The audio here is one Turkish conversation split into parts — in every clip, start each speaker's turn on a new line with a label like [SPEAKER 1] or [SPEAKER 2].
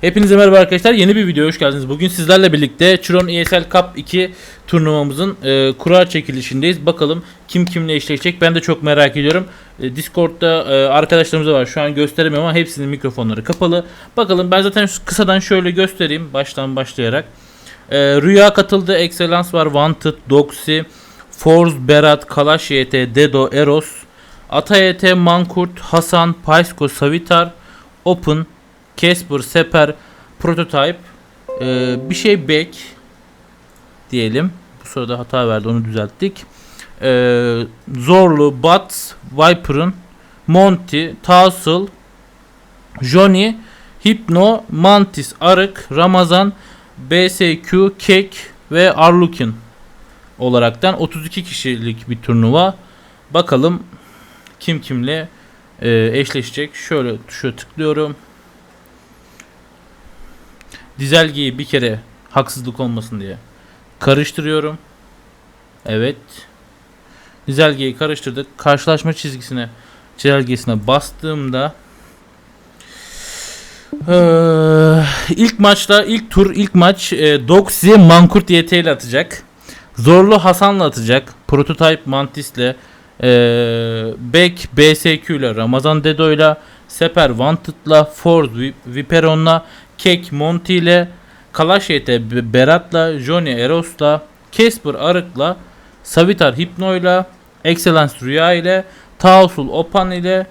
[SPEAKER 1] Hepinize merhaba arkadaşlar. Yeni bir videoya hoş geldiniz. Bugün sizlerle birlikte Chiron ESL Cup 2 turnuvamızın e, kura çekilişindeyiz. Bakalım kim kimle eşleşecek ben de çok merak ediyorum. E, Discord'da e, arkadaşlarımız da var. Şu an gösteremiyorum ama hepsinin mikrofonları kapalı. Bakalım ben zaten kısadan şöyle göstereyim baştan başlayarak. E, Rüya katıldı. Excellence var. Wanted, Doxy, Force, Berat, Kalaş YT, Dedo, Eros, Ata YT, Mankurt, Hasan, Paysko, Savitar, Open, Casper, Seper, Prototype, ee, bir şey Beck diyelim. Bu sırada hata verdi onu düzelttik. Ee, Zorlu, Bats, Viper'ın, Monty, Tassel, Johnny, Hypno, Mantis, Arık, Ramazan, BSQ, Kek ve Arlukin olaraktan 32 kişilik bir turnuva. Bakalım kim kimle e, eşleşecek. Şöyle tuşa tıklıyorum. Dizelgeyi bir kere haksızlık olmasın diye karıştırıyorum. Evet. Dizelgeyi karıştırdık. Karşılaşma çizgisine çizelgesine bastığımda eee, ilk maçta ilk tur ilk maç e, Doxy Mankurt YT ile atacak. Zorlu Hasan'la atacak. Prototype Mantis'le e, Beck BSQ ile Ramazan Dedo ile Seper Wanted'la Ford Vi- Viperon'la Kek Monty ile Kalaş YT Be- Berat'la Johnny Eros'la Casper Arık'la Savitar Hypno'yla Excellence Rüya ile Taosul Opan ile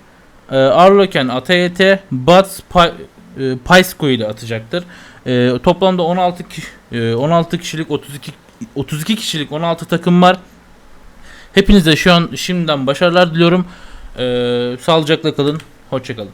[SPEAKER 1] e, Arloken Atayete Bats Pa- e, ile atacaktır. E, toplamda 16 ki- e, 16 kişilik 32 32 kişilik 16 takım var. Hepinize şu an şimdiden başarılar diliyorum. E, sağlıcakla kalın. Hoşçakalın.